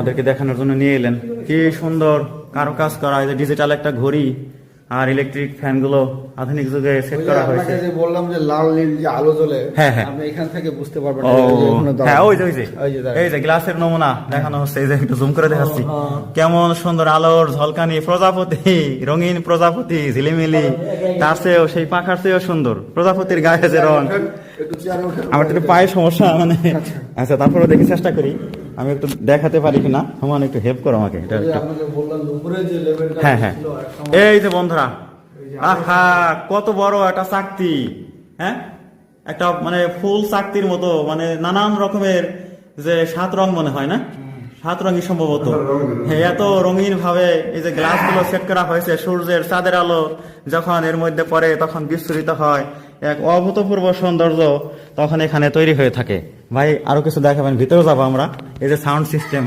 আমাদেরকে দেখানোর জন্য নিয়ে এলেন কি সুন্দর কারও কাজ করা এই যে ডিজিটাল একটা ঘড়ি আর ইলেকট্রিক ফ্যানগুলো আধুনিক যুগে সেট করা হয়েছে যে বললাম যে লাল নীল যে আলো জ্বলে হ্যাঁ, হ্যাঁ। আপনি এখান থেকে বুঝতে পারবেন। হ্যাঁ ওই যে ওই যে। এই যে গ্লাসের নমুনা দেখানো হচ্ছে এই যে একটু জুম করে দেখাচ্ছি হ্যাঁ। কেমন সুন্দর আলোর ঝলকানি প্রজাপতি রঙিন প্রজাপতি ঝিলিমিলি তার চেয়েও সেই পাখার চেয়েও সুন্দর প্রজাপতির গায়ে যে রং। আমার তো পায়ে সমস্যা মানে আচ্ছা তারপরে দেখি চেষ্টা করি আমি একটু দেখাতে পারি কিনা? সমান একটু হেল্প করো আমাকে এটা হ্যাঁ হ্যাঁ। এই যে বন্ধুরা আহা কত বড় একটা চাকতি হ্যাঁ? একটা মানে ফুল চাকতির মতো মানে নানান রকমের যে সাত রং মনে হয় না? সাত রঙই সম্ভবত। হ্যাঁ এত রঙিন ভাবে এই যে গ্লাসগুলো সেট করা হয়েছে সূর্যের চাঁদের আলো যখন এর মধ্যে পড়ে তখন বিস্তৃত হয় এক অভূতপূর্ব সৌন্দর্য তখন এখানে তৈরি হয়ে থাকে। ভাই আরও কিছু দেখাবেন? ভিতরে যাব আমরা। যে সাউন্ড সিস্টেম